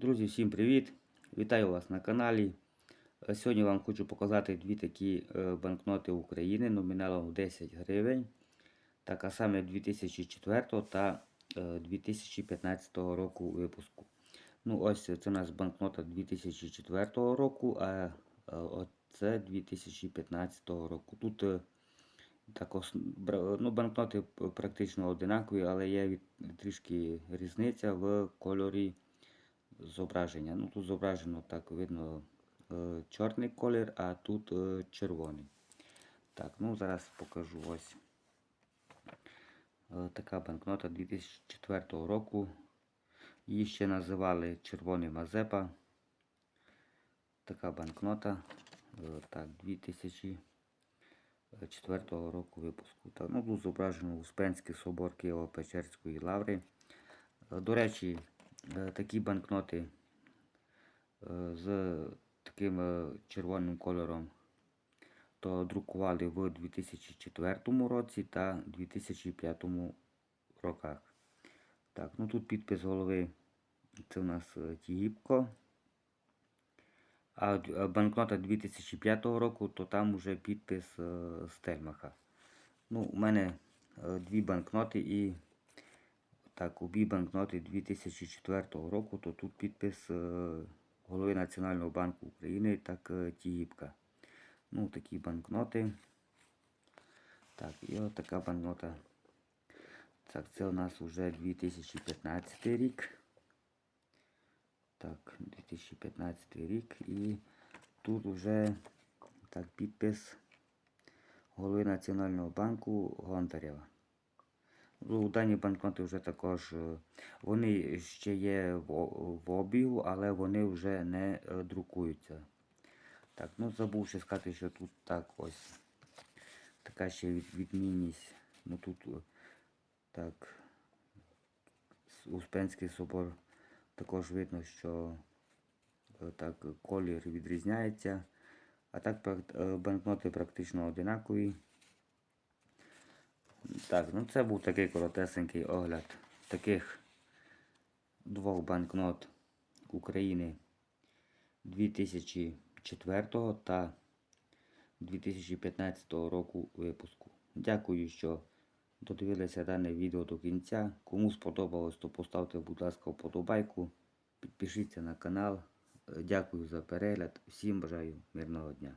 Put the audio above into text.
Друзі, всім привіт! Вітаю вас на каналі. Е, Сьогодні вам хочу показати дві такі е, банкноти України номіналом 10 гривень. А саме 2004 та е, 2015 року випуску. Ну, ось це у нас банкнота 2004 року, а е, оце 2015 року. Тут е, так, ну, банкноти практично одинакові, але є трішки різниця в кольорі зображення. Ну, тут зображено так видно е, чорний колір, а тут е, червоний. Так, ну зараз покажу ось е, така банкнота 2004 року. Її ще називали Червоний Мазепа. Така банкнота. Так, 2004 року випуску. Так, ну, тут зображено Успенський собор Києво-Печерської лаври. До речі, такі банкноти е, з таким е, червоним кольором то друкували в 2004 році та 2005 роках. Так, ну тут підпис голови це у нас е, Тігіпко. А банкнота 2005 року, то там вже підпис е, Стельмаха. Ну, у мене е, дві банкноти і так, обі банкноти 2004 року, то тут підпис е, голови Національного банку України, так е, Тігіпка. Ну, такі банкноти. Так, і от банкнота. Так, це у нас вже 2015 рік. Так, 2015 рік. І тут вже так, підпис голови Національного банку Гонтарєва. Ну, дані банкноти вже також е, вони ще є в, обігу, але вони вже не е, друкуються. Так, ну забув ще сказати, що тут так ось така ще відмінність. Ну тут е, так Успенський собор також видно, що так колір відрізняється. А так банкноти практично одинакові. Так, ну це був такий коротесенький огляд таких двох банкнот України 2004 та 2015 року випуску. Дякую, що додивилися дане відео до кінця. Кому сподобалось, то поставте, будь ласка, вподобайку. Підпишіться на канал. Дякую за перегляд. Всім бажаю мирного дня.